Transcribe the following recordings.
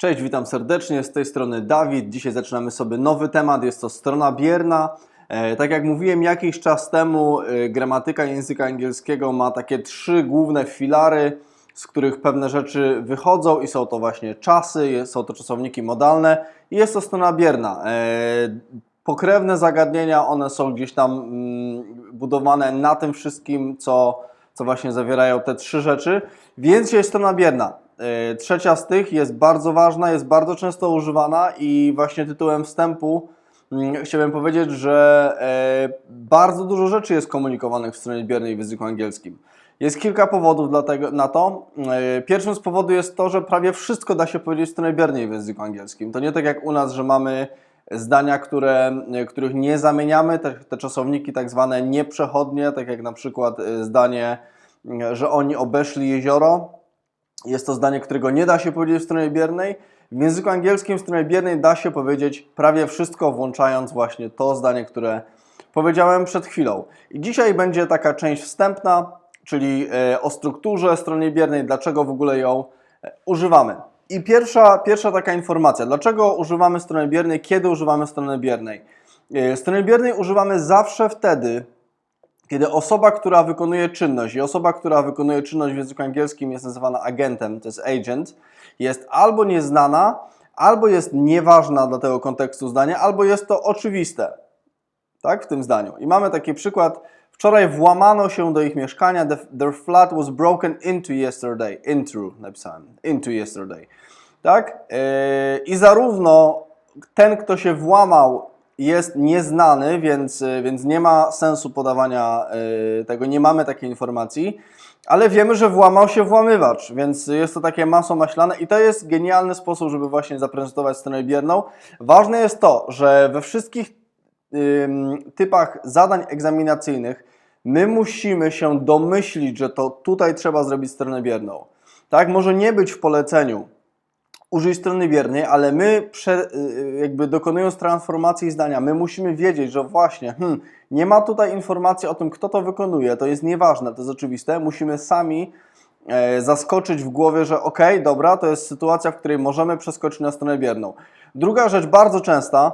Cześć, witam serdecznie. Z tej strony Dawid. Dzisiaj zaczynamy sobie nowy temat. Jest to strona bierna. E, tak jak mówiłem jakiś czas temu, e, gramatyka języka angielskiego ma takie trzy główne filary, z których pewne rzeczy wychodzą i są to właśnie czasy, są to czasowniki modalne i jest to strona bierna. E, pokrewne zagadnienia, one są gdzieś tam mm, budowane na tym wszystkim, co, co właśnie zawierają te trzy rzeczy, więc jest strona bierna. E, Trzecia z tych jest bardzo ważna, jest bardzo często używana i właśnie tytułem wstępu mm, chciałem powiedzieć, że e, bardzo dużo rzeczy jest komunikowanych w stronie biernej w języku angielskim. Jest kilka powodów na to. E, Pierwszym z powodów jest to, że prawie wszystko da się powiedzieć w stronie biernej w języku angielskim. To nie tak jak u nas, że mamy zdania, które, których nie zamieniamy, te, te czasowniki tak zwane nieprzechodnie, tak jak na przykład zdanie, że oni obeszli jezioro. Jest to zdanie, którego nie da się powiedzieć w stronie biernej. W języku angielskim w stronie biernej da się powiedzieć prawie wszystko, włączając właśnie to zdanie, które powiedziałem przed chwilą. I dzisiaj będzie taka część wstępna, czyli e, o strukturze strony biernej, dlaczego w ogóle ją e, używamy. I pierwsza, pierwsza taka informacja, dlaczego używamy strony biernej, kiedy używamy strony biernej. E, Strony biernej używamy zawsze wtedy, kiedy osoba, która wykonuje czynność i osoba, która wykonuje czynność w języku angielskim jest nazywana agentem, to jest agent, jest albo nieznana, albo jest nieważna dla tego kontekstu zdania, albo jest to oczywiste tak, w tym zdaniu. I mamy taki przykład. Wczoraj włamano się do ich mieszkania. The, their flat was broken into yesterday. Into napisałem. Into yesterday. Tak? Yy, I zarówno ten, kto się włamał, jest nieznany, więc, yy, więc nie ma sensu podawania yy, tego, nie mamy takiej informacji, ale wiemy, że włamał się włamywacz, więc jest to takie masło maślane i to jest genialny sposób, żeby właśnie zaprezentować stronę bierną. Ważne jest to, że we wszystkich typach zadań egzaminacyjnych my musimy się domyślić, że to tutaj trzeba zrobić stronę bierną. Tak, może nie być w poleceniu użyj strony biernej, ale my prze, y, jakby dokonując transformacji zdania, my musimy wiedzieć, że właśnie hmm, nie ma tutaj informacji o tym, kto to wykonuje, to jest nieważne, to jest oczywiste, musimy sami e, zaskoczyć w głowie, że ok, dobra, to jest sytuacja, w której możemy przeskoczyć na stronę bierną. Druga rzecz bardzo częsta,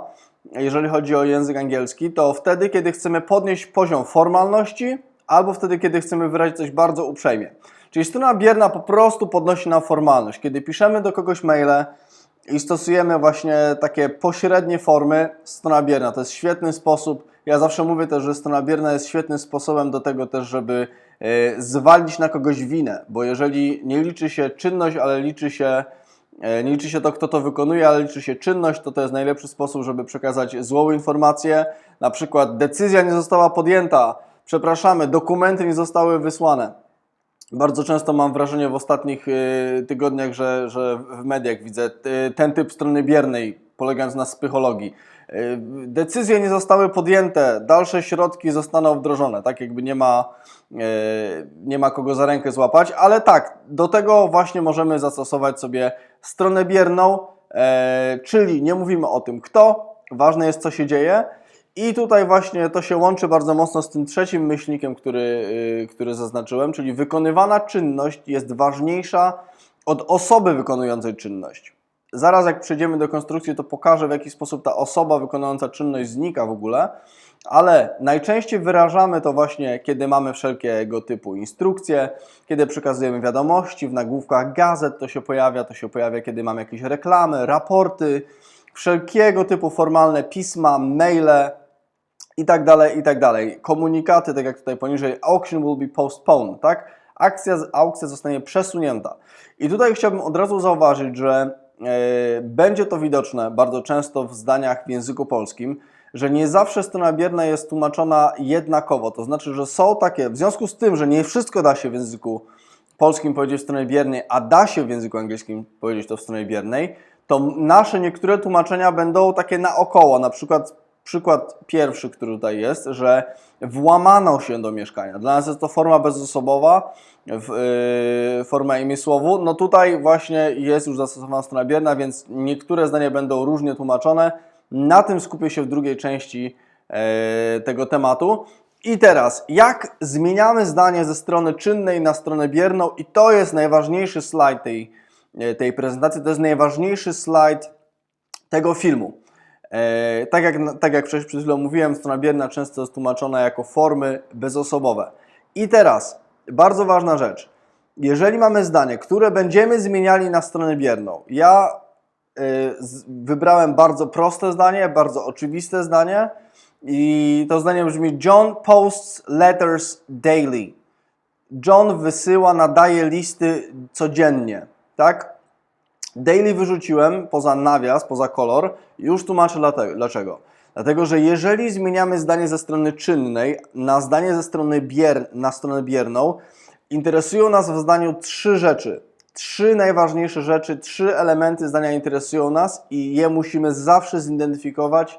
jeżeli chodzi o język angielski, to wtedy, kiedy chcemy podnieść poziom formalności, albo wtedy, kiedy chcemy wyrazić coś bardzo uprzejmie. Czyli strona bierna po prostu podnosi nam formalność. Kiedy piszemy do kogoś maile i stosujemy właśnie takie pośrednie formy, strona bierna to jest świetny sposób. Ja zawsze mówię też, że strona bierna jest świetnym sposobem do tego też, żeby e, zwalić na kogoś winę, bo jeżeli nie liczy się czynność, ale liczy się E, Nie liczy się to, kto to wykonuje, ale liczy się czynność, to to jest najlepszy sposób, żeby przekazać złą informację. Na przykład decyzja nie została podjęta, przepraszamy, dokumenty nie zostały wysłane. Bardzo często mam wrażenie w ostatnich e, tygodniach, że, że w mediach widzę e, ten typ strony biernej, polegając na psychologii. E, Decyzje nie zostały podjęte, dalsze środki zostaną wdrożone. Tak jakby nie ma, nie ma kogo za rękę złapać, ale tak, do tego właśnie możemy zastosować sobie stronę bierną, czyli nie mówimy o tym kto, ważne jest co się dzieje. I tutaj właśnie to się łączy bardzo mocno z tym trzecim myślnikiem, który, y, który zaznaczyłem, czyli wykonywana czynność jest ważniejsza od osoby wykonującej czynność. Zaraz jak przejdziemy do konstrukcji, to pokażę w jaki sposób ta osoba wykonująca czynność znika w ogóle, ale najczęściej wyrażamy to właśnie, kiedy mamy wszelkiego typu instrukcje, kiedy przekazujemy wiadomości, w nagłówkach gazet to się pojawia, to się pojawia, kiedy mamy jakieś reklamy, raporty, wszelkiego typu formalne pisma, maile, i tak dalej, i tak dalej. Komunikaty, tak jak tutaj poniżej, auction will be postponed, tak? Akcja, aukcja zostanie przesunięta. I tutaj chciałbym od razu zauważyć, że e, będzie to widoczne bardzo często w zdaniach w języku polskim, że nie zawsze strona bierna jest tłumaczona jednakowo. To znaczy, że są takie, w związku z tym, że nie wszystko da się w języku polskim powiedzieć w stronie biernej, a da się w języku angielskim powiedzieć to w stronie biernej, to nasze niektóre tłumaczenia będą takie naokoło. Na przykład przykład pierwszy, który tutaj jest, że włamano się do mieszkania. Dla nas jest to forma bezosobowa, w, yy, forma imię słowu. No tutaj właśnie jest już zastosowana strona bierna, więc niektóre zdania będą różnie tłumaczone. Na tym skupię się w drugiej części e, tego tematu. I teraz, jak zmieniamy zdanie ze strony czynnej na stronę bierną, i to jest najważniejszy slajd tej, e, tej prezentacji. To jest najważniejszy slajd tego filmu. E, tak, jak, tak jak przed chwilą mówiłem, strona bierna często jest tłumaczona jako formy bezosobowe. I teraz, bardzo ważna rzecz. Jeżeli mamy zdanie, które będziemy zmieniali na stronę bierną, ja e, wybrałem bardzo proste zdanie, bardzo oczywiste zdanie i to zdanie brzmi John posts letters daily. John wysyła, nadaje listy codziennie, tak? Daily wyrzuciłem poza nawias, poza kolor. Już tłumaczę dlaczego. Dlatego, że jeżeli zmieniamy zdanie ze strony czynnej na zdanie ze strony bier, na stronę bierną, interesują nas w zdaniu trzy rzeczy. Trzy najważniejsze rzeczy, trzy elementy zdania interesują nas i je musimy zawsze zidentyfikować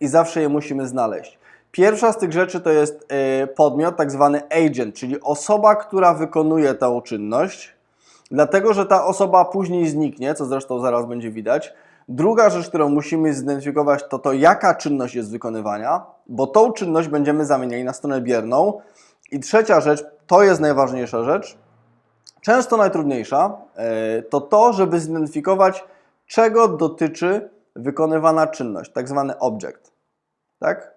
i zawsze je musimy znaleźć. Pierwsza z tych rzeczy to jest e, podmiot, tak zwany agent, czyli osoba, która wykonuje tę czynność dlatego że ta osoba później zniknie, co zresztą zaraz będzie widać. Druga rzecz, którą musimy zidentyfikować, to to, jaka czynność jest wykonywania, bo tą czynność będziemy zamieniali na stronę bierną. I trzecia rzecz, to jest najważniejsza rzecz, często najtrudniejsza, e, to to, żeby zidentyfikować, czego dotyczy wykonywana czynność, tak zwany object. Tak?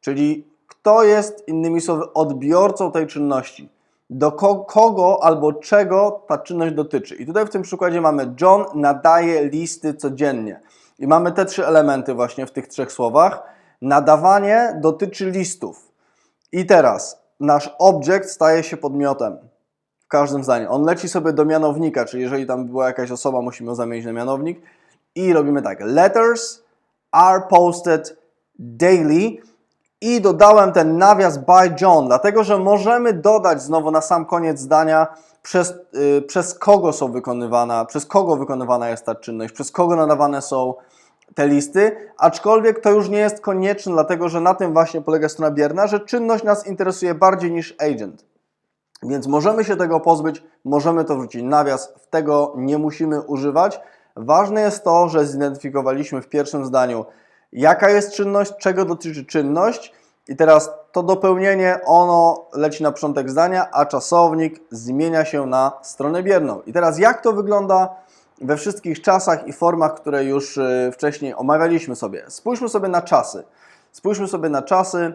Czyli kto jest, innymi słowy, odbiorcą tej czynności do ko- kogo albo czego ta czynność dotyczy. I tutaj w tym przykładzie mamy John nadaje listy codziennie. I mamy te trzy elementy właśnie w tych trzech słowach. Nadawanie dotyczy listów. I teraz nasz object staje się podmiotem w każdym zdaniu. On leci sobie do mianownika, czyli jeżeli tam była jakaś osoba, musimy ją zamienić na mianownik. I robimy tak. Letters are posted daily i dodałem ten nawias by John, dlatego że możemy dodać znowu na sam koniec zdania, przez, y, przez kogo są wykonywana, przez kogo wykonywana jest ta czynność, przez kogo nadawane są te listy, aczkolwiek to już nie jest konieczne, dlatego że na tym właśnie polega strona bierna, że czynność nas interesuje bardziej niż agent. Więc możemy się tego pozbyć, możemy to wrzucić. Nawias tego nie musimy używać. Ważne jest to, że zidentyfikowaliśmy w pierwszym zdaniu, jaka jest czynność, czego dotyczy czynność. I teraz to dopełnienie, ono leci na początek zdania, a czasownik zmienia się na stronę bierną. I teraz jak to wygląda we wszystkich czasach i formach, które już y, wcześniej omawialiśmy sobie? Spójrzmy sobie na czasy. Spójrzmy sobie na czasy.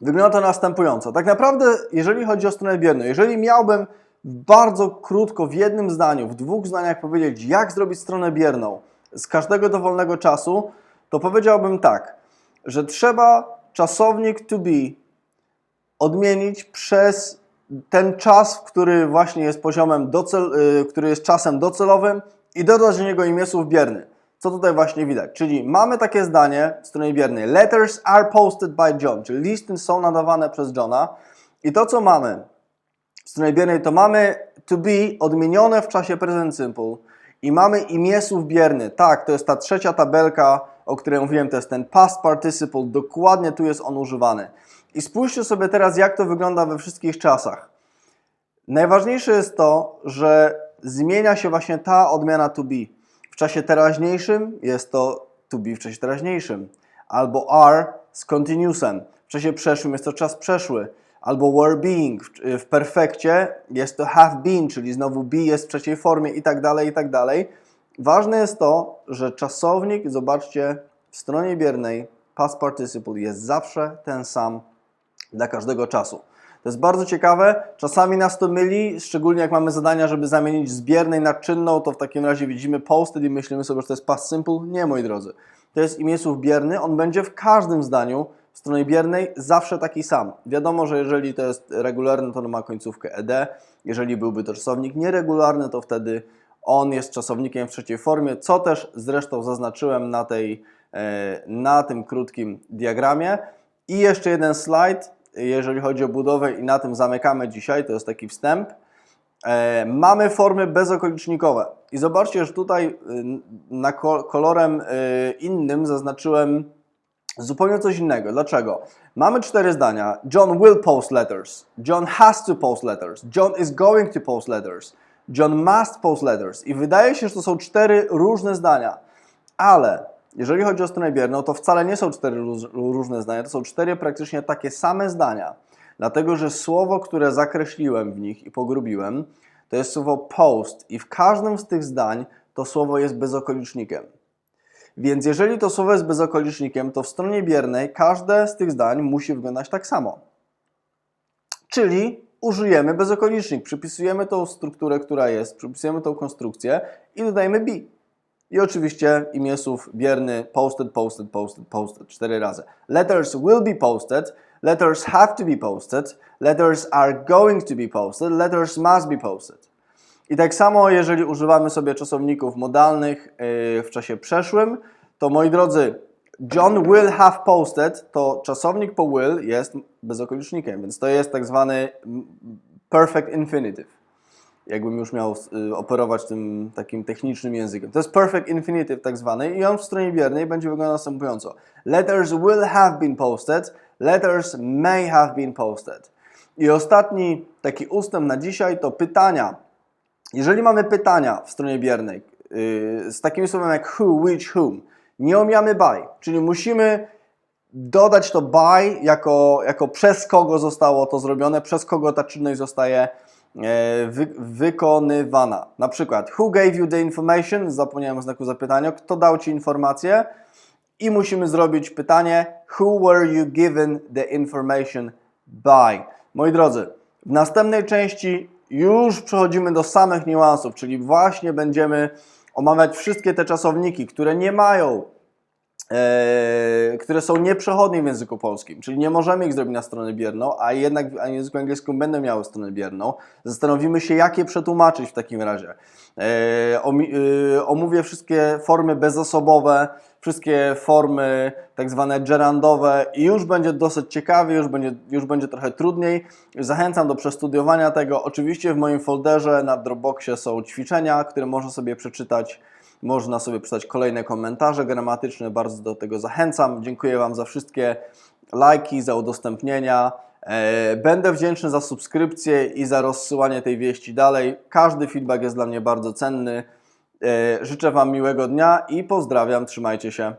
Wygląda to następująco. Tak naprawdę, jeżeli chodzi o stronę bierną, jeżeli miałbym bardzo krótko, w jednym zdaniu, w dwóch zdaniach powiedzieć, jak zrobić stronę bierną z każdego dowolnego czasu, to powiedziałbym tak, że trzeba czasownik to be odmienić przez ten czas, który właśnie jest poziomem, docel, y, który jest czasem docelowym i dodać do niego imię słów bierny. Co tutaj właśnie widać? Czyli mamy takie zdanie w stronie biernej. Letters are posted by John, czyli listy są nadawane przez Johna. I to, co mamy w stronie biernej, to mamy to be odmienione w czasie present simple i mamy imię słów bierny. Tak, to jest ta trzecia tabelka, o której mówiłem, to jest ten past participle. Dokładnie tu jest on używany. I spójrzcie sobie teraz, jak to wygląda we wszystkich czasach. Najważniejsze jest to, że zmienia się właśnie ta odmiana to be. W czasie teraźniejszym jest to to be w czasie teraźniejszym, albo are z continuousem. W czasie przeszłym jest to czas przeszły, albo were being. W- perfekcie jest to have been, czyli znowu be jest w trzeciej formie i tak dalej, i tak dalej. Ważne jest to, że czasownik, zobaczcie, w stronie biernej past participle jest zawsze ten sam dla każdego czasu. To jest bardzo ciekawe, czasami nas to myli, szczególnie jak mamy zadania, żeby zamienić z biernej na czynną, to w takim razie widzimy posted i myślimy sobie, że to jest past simple. Nie, moi drodzy. To jest imię słów bierny, on będzie w każdym zdaniu w stronie biernej zawsze taki sam. Wiadomo, że jeżeli to jest regularny, to on ma końcówkę ed. Jeżeli byłby to czasownik nieregularny, to wtedy on jest czasownikiem w trzeciej formie, co też zresztą zaznaczyłem na, tej, e, na tym krótkim diagramie. I jeszcze jeden slajd, jeżeli chodzi o budowę i na tym zamykamy dzisiaj, to jest taki wstęp. E, mamy formy bezokolicznikowe. I zobaczcie, że tutaj y, na ko- kolorem y, innym zaznaczyłem zupełnie coś innego. Dlaczego? Mamy cztery zdania. John will post letters. John has to post letters. John is going to post letters. John must post letters. I wydaje się, że to są cztery różne zdania. Ale jeżeli chodzi o stronę bierną, to wcale nie są cztery róż- różne zdania, to są cztery praktycznie takie same zdania. Dlatego, że słowo, które zakreśliłem w nich i pogrubiłem, to jest słowo post i w każdym z tych zdań to słowo jest bezokolicznikiem. Więc jeżeli to słowo jest bezokolicznikiem, to w stronie biernej każde z tych zdań musi wyglądać tak samo. Czyli użyjemy bezokolicznik, przypisujemy tą strukturę, która jest, przypisujemy tą konstrukcję i dodajemy be. I oczywiście imię słów bierny posted, posted, posted, posted cztery razy. Letters will be posted, letters have to be posted, letters are going to be posted, letters must be posted. I tak samo, jeżeli używamy sobie czasowników modalnych yy, w czasie przeszłym, to moi drodzy, John will have posted, to czasownik po will jest bezokolicznikiem, więc to jest tak zwany perfect infinitive. Jakbym już miał y, operować tym takim technicznym językiem. To jest perfect infinitive tak zwany i on w stronie biernej będzie wyglądał następująco. Letters will have been posted, letters may have been posted. I ostatni taki ustęp na dzisiaj to pytania. Jeżeli mamy pytania w stronie biernej yy, z takim słowem jak who, which, whom, nie omijamy by, czyli musimy dodać to by jako, jako przez kogo zostało to zrobione, przez kogo ta czynność zostaje e, wy, wykonywana. Na przykład, who gave you the information? Zapomniałem o znaku zapytania. Kto dał Ci informację? I musimy zrobić pytanie, who were you given the information by? Moi drodzy, w następnej części już przechodzimy do samych niuansów, czyli właśnie będziemy omawiać wszystkie te czasowniki, które nie mają e, które są nieprzechodnie w języku polskim, czyli nie możemy ich zrobić na stronę bierną, a jednak w języku angielskim będą miały stronę bierną. Zastanowimy się, jak je przetłumaczyć w takim razie. E, omi- e, omówię wszystkie formy bezosobowe, wszystkie formy tak zwane gerandowe i już będzie dosyć ciekawie, już będzie, już będzie trochę trudniej. Zachęcam do przestudiowania tego. Oczywiście w moim folderze na Dropboxie są ćwiczenia, które można sobie przeczytać. Można sobie przeczytać kolejne komentarze gramatyczne, bardzo do tego zachęcam. Dziękuję Wam za wszystkie lajki, za udostępnienia. E, Będę wdzięczny za subskrypcję i za rozsyłanie tej wieści dalej. Każdy feedback jest dla mnie bardzo cenny. E, Życzę Wam miłego dnia i pozdrawiam. Trzymajcie się.